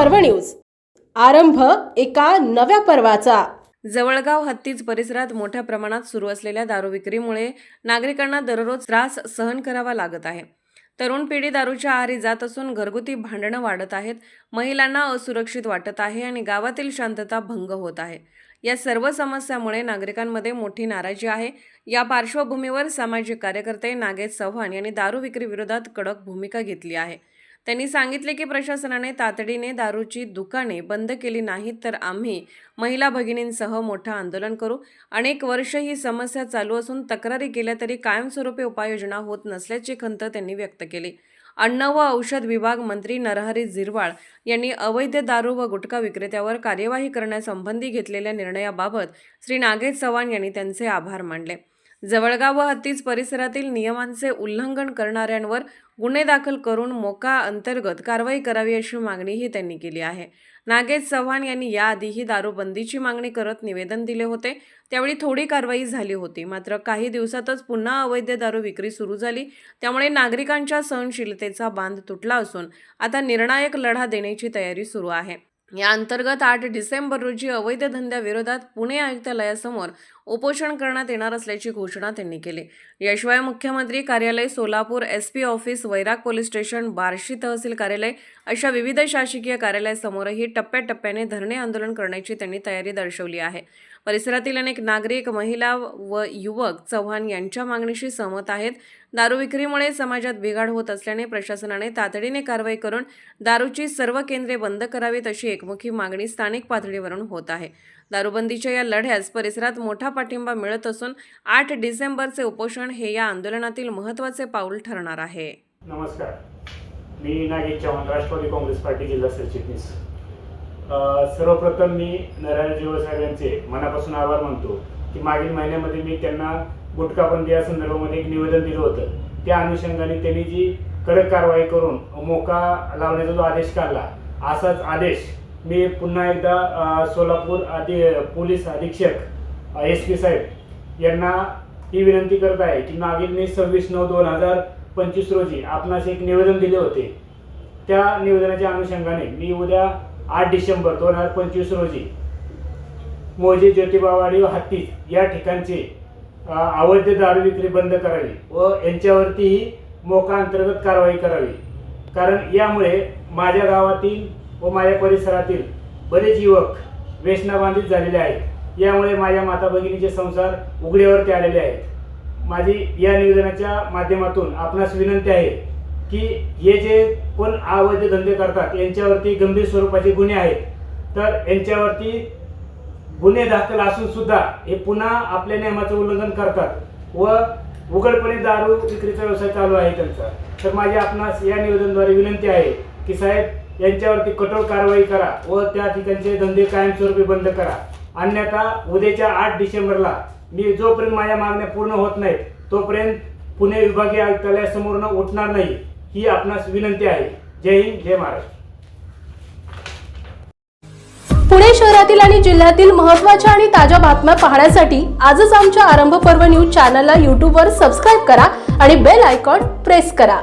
पर्व न्यूज. आरंभ एका नव्या पर्वाचा. जवळगाव हत्तीज परिसरात मोठ्या प्रमाणात सुरू असलेल्या दारू विक्रीमुळे नागरिकांना दररोज त्रास सहन करावा लागत आहे. तरुण पिढी दारूच्या आहारी जात असून घरगुती भांडणं वाढत आहेत महिलांना असुरक्षित वाटत आहे आणि गावातील शांतता भंग होत आहे. या सर्व समस्यामुळे नागरिकांमध्ये मोठी नाराजी आहे. या पार्श्वभूमीवर सामाजिक कार्यकर्ते नागेश चव्हाण यांनी दारू विक्री विरोधात कडक भूमिका घेतली आहे. त्यांनी सांगितले की प्रशासनाने तातडीने दारूची दुकाने बंद केली नाहीत तर आम्ही महिला भगिनींसह मोठं आंदोलन करू. अनेक वर्ष ही समस्या चालू असून तक्रारी केल्या तरी कायमस्वरूपी उपाययोजना होत नसल्याची खंत त्यांनी व्यक्त केली. अन्न व औषध विभाग मंत्री नरहरी झिरवाळ यांनी अवैध दारू व गुटखा विक्रेत्यावर कार्यवाही करण्यासंबंधी घेतलेल्या निर्णयाबाबत श्री नागेश चव्हाण यांनी त्यांचे आभार मानले. जवळगाव व हत्तीज परिसरातील नियमांचे उल्लंघन करणाऱ्यांवर गुन्हे दाखल करून मोका अंतर्गत कारवाई करावी अशी मागणीही त्यांनी केली आहे. नागेश चव्हाण यांनी याआधीही दारूबंदीची मागणी करत निवेदन दिले होते. त्यावेळी थोडी कारवाई झाली होती. मात्र काही दिवसातच पुन्हा अवैध दारू विक्री सुरू झाली. त्यामुळे नागरिकांच्या सहनशीलतेचा बांध तुटला असून आता निर्णायक लढा देण्याची तयारी सुरू आहे. या अंतर्गत आठ डिसेंबर रोजी अवैध धंद्याविरोधात पुणे आयुक्तालयासमोर उपोषण करण्यात येणार असल्याची घोषणा त्यांनी केली. याशिवाय मुख्यमंत्री कार्यालय Solapur S P office Vairag police station Barshi तहसील कार्यालय अशा विविध शासकीय कार्यालयासमोरही टप्प्याटप्प्याने धरणे आंदोलन करण्याची त्यांनी तयारी दर्शवली आहे. परिसरातील अनेक नागरिक महिला व युवक चव्हाण यांच्या मागणीशी सहमत आहेत. दारू विक्रीमुळे समाजात बिघाड होत असल्याने प्रशासनाने तातडीने कारवाई करून दारूची सर्व केंद्रे बंद करावीत अशी एकमुखी मागणी स्थानिक पातळीवरून होत आहे. दारूबंदीच्या या लढ्यास परिसरात मोठा पाठिंबा मिळत असून आठ डिसेंबरचे उपोषण हे या आंदोलनातील महत्त्वाचे पाऊल ठरणार आहे. नमस्कार. मी नागेश चव्हाण राष्ट्रवादी काँग्रेस पार्टी जिल्हा सरचिटणीस. सर्वप्रथम मी नरायण जीव साहेब यांचे मनापासून आभार मानतो की मागील महिन्यामध्ये मी त्यांना गुटखाबंदी या संदर्भामध्ये एक निवेदन दिलं होतं. त्या अनुषंगाने त्यांनी जी कडक कारवाई करून मोका लावण्याचा जो आदेश काढला असाच आदेश मी पुन्हा एकदा सोलापूर आधी पोलीस अधीक्षक एस पी साहेब यांना ही विनंती करत आहे की मागील मी सव्वीस नऊ दोन हजार पंचवीस रोजी आपणास एक निवेदन दिले होते. त्या निवेदनाच्या अनुषंगाने मी उद्या आठ डिसेंबर दोन हजार पंचवीस रोजी मोजे ज्योतिबावाडी व हत्ती या ठिकाणचे अवैध दारू विक्री बंद करावी व यांच्यावरतीही मोका अंतर्गत कारवाई करावी. कारण यामुळे माझ्या गावातील व माझ्या परिसरातील बरेच युवक व्यसनाबांधित झालेले आहेत. यामुळे माझ्या माता भगिनीचे संसार उघड्यावरती आलेले आहेत. माझी या निवेदनाच्या माध्यमातून आपणास विनंती आहे की हे जे कोण अवैध धंदे करतात यांच्यावरती गंभीर स्वरूपाचे गुन्हे आहेत. तर यांच्यावरती गुन्हे दाखल असून सुद्धा हे पुन्हा आपल्या नियमाचं उल्लंघन करतात व उघडपणे दारू विक्रीचा व्यवसाय चालू आहे त्यांचा. तर माझी आपणास या निवेदनाद्वारे विनंती आहे की साहेब यांच्यावरती कठोर कारवाई करा व त्या ठिकाणचे धंदे कायमस्वरूपी बंद करा. अन्यथा उद्याच्या आठ डिसेंबरला मी जोपर्यंत माझ्या मागण्या पूर्ण होत नाहीत तोपर्यंत पुणे विभागीय आयुक्तालयासमोरनं उठणार नाही. ही आपणास विनंती आहे. जय हिंद जय महाराष्ट्र. पुणे शहरातील आणि जिल्ह्यातील महत्त्वाच्या आणि ताज्या बातम्या पाहण्यासाठी आजच आमच्या आरंभ पर्व न्यूज चॅनलला यूट्यूबवर सबस्क्राईब करा आणि बेल आयकॉन प्रेस करा.